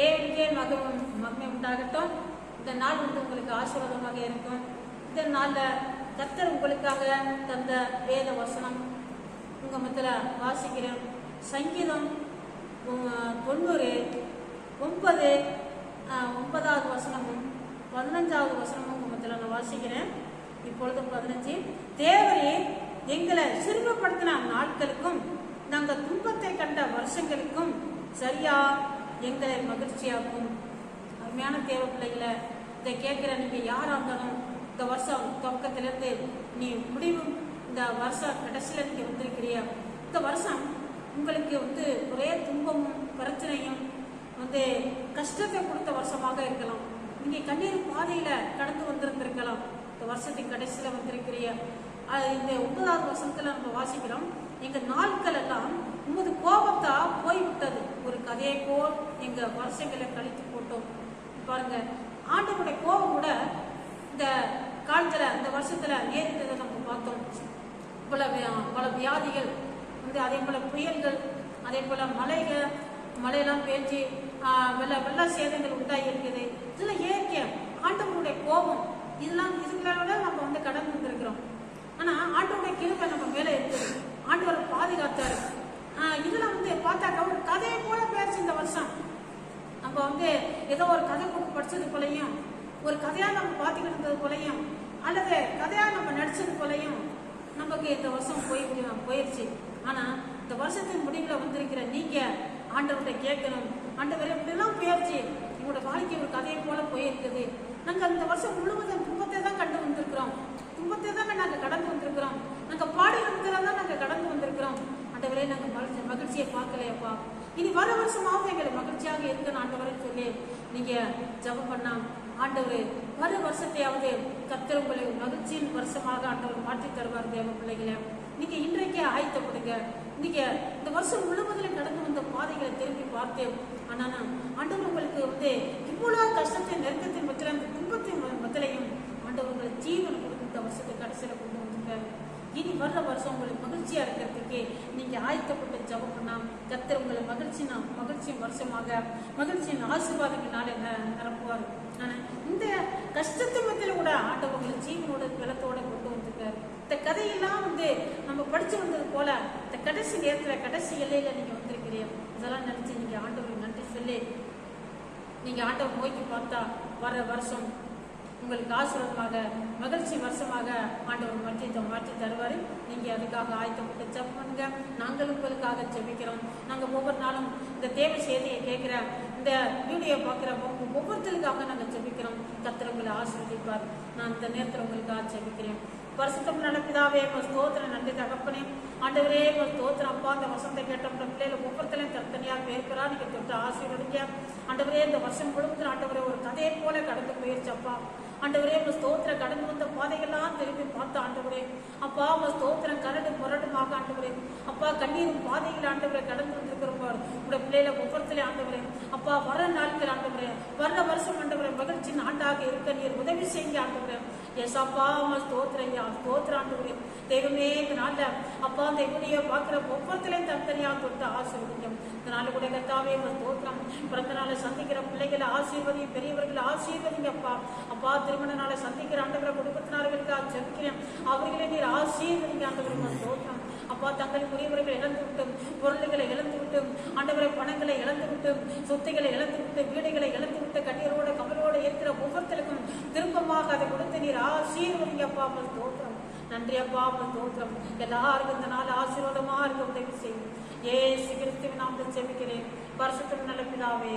தேவனுக்கே மகம் மகிமை உண்டாகட்டும்? இந்த நாள் வந்து உங்களுக்கு ஆசீர்வாதமாக இருக்கும். இந்த நாளில் கர்த்தர் உங்களுக்காக தந்த வேத வசனம். உங்க மத்தில வாசிக்கிறேன். சங்கீதம் தொண்ணூறு ஒன்பது ஒன்பதாவது வசனமும் பதினஞ்சாவது வசனமும் உங்கள் மத்தில நான் வாசிக்கிறேன். இப்பொழுது பதினஞ்சு. தேவரே எங்களை சிறுமப்படுத்தின நாட்களுக்கும் நாங்கள் துன்பத்தை கண்ட வருஷங்களுக்கும் சரியா எங்களை மகிழ்ச்சியாக்கும். அருமையான தேவ பிள்ளைகளை இதை கேட்குற நீங்கள் யாராக இருந்தாலும் இந்த வருஷம் துவக்கத்திலிருந்து நீ முடிவு இந்த வருஷம் கடைசியில் நீங்க வந்திருக்கிறிய இந்த வருஷம் உங்களுக்கு வந்து ஒரே துன்பமும் பிரச்சனையும் வந்து கஷ்டத்தை கொடுத்த வருஷமாக இருக்கலாம். நீங்கள் கண்ணீர் பாதையில் கடந்து வந்திருந்திருக்கலாம். இந்த வருஷத்தின் கடைசியில் வந்திருக்கிறிய இந்த ஒன்பதாவது வருஷத்துல நம்ம வாசிக்கிறோம். எங்க நாட்கள் எல்லாம் உமது கோபத்தா போய்விட்டது. ஒரு கதையை போல் எங்க வருஷங்களை கழித்து போட்டோம். பாருங்க ஆண்டவருடைய கோபம் கூட இந்த காலத்துல இந்த வருஷத்துல நேரிட்டதை நம்ம பார்த்தோம். பல பல வியாதிகள் வந்து அதே போல புயல்கள் அதே போல மலைகள் மழையெல்லாம் பேஞ்சு வெள்ள வெள்ள சேதங்கள் உண்டாகி இருக்குது இதெல்லாம் இயற்கை ஆண்டவருடைய கோபம் இதெல்லாம் இதுகளோட நம்ம வந்து கடந்து வந்திருக்கிறோம் ஆண்டோட ஆண்டவருடைய நம்ம மேல இருக்குது ஆண்டவர் பாதுகாத்தாரு. ஆஹ், இதெல்லாம் வந்து பார்த்தாக்கா ஒரு கதையை போல பேச்சு இந்த வருஷம். நம்ம வந்து ஏதோ ஒரு கதை புக் படிச்சது போலையும் ஒரு கதையா நம்ம பார்த்துக்கிட்டு இருந்தது போலையும் அல்லது கதையா நம்ம நடிச்சது போலையும் நமக்கு இந்த வருஷம் போய் போயிடுச்சு ஆனா இந்த வருஷத்தின் முடிவுல வந்திருக்கிற நீங்க ஆண்டவர்கிட்ட கேட்கணும். ஆண்டவரே இப்படிலாம் போயிடுச்சு உங்களோட வாழ்க்கை ஒரு கதையை போல போயிருக்குது. நாங்க இந்த வருஷம் முழுவதும் துன்பத்தை தான் கண்டு வந்திருக்கிறோம். துன்பத்தை தாங்க நாங்க கடந்து வந்திருக்கிறோம். நாங்க பாடி தான் நாங்க கடந்து வந்திருக்கிறோம். ஆண்டவரே நாங்கள் மகிழ்ச்சி மகிழ்ச்சியை பார்க்கலையப்பா. இனி வர வருஷமாவது எங்களை மகிழ்ச்சியாக இருக்கணும் ஆண்டவரை சொல்லி நீங்க ஜெபம் பண்ணா ஆண்டவர் வர வருஷத்தையாவது கர்த்தர் உங்களை மகிழ்ச்சியின் வருஷமாக ஆண்டவர் மாற்றி தருவார் தேவ பிள்ளைகளை. நீங்க இன்றைக்கே ஆயத்தப்படுங்க நீங்க இந்த வருஷம் முழுவதிலும் நடந்து வந்த பாதைகளை திரும்பி பார்த்தேன். ஆனா ஆண்டவர் உங்களுக்கு வந்து இவ்வளவு கஷ்டத்தை நெருக்கத்தின் மத்தியில அந்த துன்பத்தின் மத்தியிலையும் ஆண்டவர் உங்களுக்கு ஜீவன் கொடுத்து இந்த வருஷத்தை கடைசியில கொண்டு வந்திருக்காரு இனி வர்ற வருஷம் உங்களுக்கு மகிழ்ச்சியா இருக்கிறதுக்கு நீங்க ஆயத்தப்பட்டு ஜபம் பண்ணா கத்தர் உங்களை மகிழ்ச்சி மகிழ்ச்சியின் வருஷமாக மகிழ்ச்சியின் ஆசீர்வாதங்களால நிரப்புவார் ஆனா இந்த கஷ்டத்து மத்தியில கூட ஆட்டவங்களை ஜீவனோட பலத்தோட கொண்டு வந்திருக்காரு. இந்த கதையெல்லாம் வந்து நம்ம படிச்சு வந்தது போல இந்த கடைசி நேரத்துல கடைசி எல்லையில நீங்க வந்திருக்கிறீங்க. இதெல்லாம் நினைச்சு நீங்க ஆண்டவருக்கு நன்றி சொல்லி நீங்க ஆட்டோ நோக்கி பார்த்தா வர வருஷம் உங்களுக்கு ஆசீர்வாதமாக மகிழ்ச்சி வருஷமாக ஆண்டவர் மாற்றி மாற்றி தருவார். நீங்கள் அதுக்காக ஆயத்தப்பட்டு ஜெபம் பண்ணுங்க நாங்கள் உங்களுக்காக ஜெபிக்கிறோம். நாங்கள் ஒவ்வொரு நாளும் இந்த தேவை செய்தியை கேட்குற இந்த வீடியோ பார்க்குற ஒவ்வொருத்தருக்காக நாங்கள் ஜெபிக்கிறோம். கத்திர உங்களை ஆசீர்வதிப்பார். நான் இந்த நேரத்தில் உங்களுக்காக ஜெபிக்கிறேன். வருஷத்தம் நடப்பிதாவே உங்க ஸ்தோத்திரம் நன்றி தகப்பனே. ஆண்டவரே உங்க ஸ்தோத்திரம். அப்பா அந்த வருஷத்தை கேட்டோம் உங்க பிள்ளைகள் ஒவ்வொருத்தரையும் தனித்தனியாக பேர் நீங்கள் தொட்டு ஆசீர்வதிங்க. ஆண்டவரே இந்த வருஷம் முழுவதும் ஆண்டவரே ஒரு கதையை போல கடந்து போயிருச்சப்பா ஆண்டவரே உங்க ஸ்தோத்திரம் கடந்து வந்த பாதைகள்லாம் திரும்பி பார்த்த ஆண்டவரே. அப்பா உங்க ஸ்தோத்திரம் கரடு முரடுமாக ஆண்டவரே. அப்பா கண்ணீரும் பாதையில் ஆண்டவரை கடந்து வந்திருக்கிறோம் உடைய உங்க பிள்ளைகளை ஆண்டவரே. அப்பா வர நாட்கள் ஆண்டவரே. வர வருஷம் ஆண்டவரே மகிழ்ச்சியின் ஆண்டாக இருக்க நீர் உதவி செய்யுங்க ஆண்டவரே. எஸ் அப்பா அம்மா ஸ்தோத்திரையா ஸ்தோத்திர ஆண்டவரே. தெய்வமே இந்த நாள்ல அப்பா அந்த வீடியோ பார்க்குற ஒவ்வொருத்தரையும் தனித்தனியாக தொட்டு ஆசீர்வதிங்க. இந்த நாள் கூட கத்தாவே உங்க ஸ்தோத்திரம். பிறந்த நாளை சந்திக்கிற பிள்ளைகளை ஆசீர்வதி பெரியவர்களை ஆசீர்வதிங்க அப்பா. அப்பா திருமண நாளை சந்திக்கிற ஆண்டவரை குடும்பத்தினார்களுக்கு ஜெபிக்கிறேன். அவர்களை நீர் ஆசீர்வதிங்க ஆண்டவரை ஸ்தோத்திரம். அப்பா தங்கள் உரியவர்களை இழந்து விட்டும். பொருள்களை இழந்து விட்டும். ஆண்டவரை பணங்களை இழந்து விட்டும். சொத்துக்களை இழந்து விட்டு வீடுகளை இழந்து விட்டு கண்ணீரோட கமலோட இருக்கிற ஒவ்வொருத்தருக்கும் திருப்பமாக அதை கொடுத்து நீர் ஆசீர்வதிங்க அப்பா உங்க தோற்றம். நன்றி அப்பா உங்க தோற்றம். எல்லாருக்கும் இந்த நாள் ஆசீர்வாதமாக இருக்க உதவி செய்யும் ஏ கிறிஸ்துவின் நாம் செபிக்கிறேன். பரிசுத்தம் நல்ல பிதாவே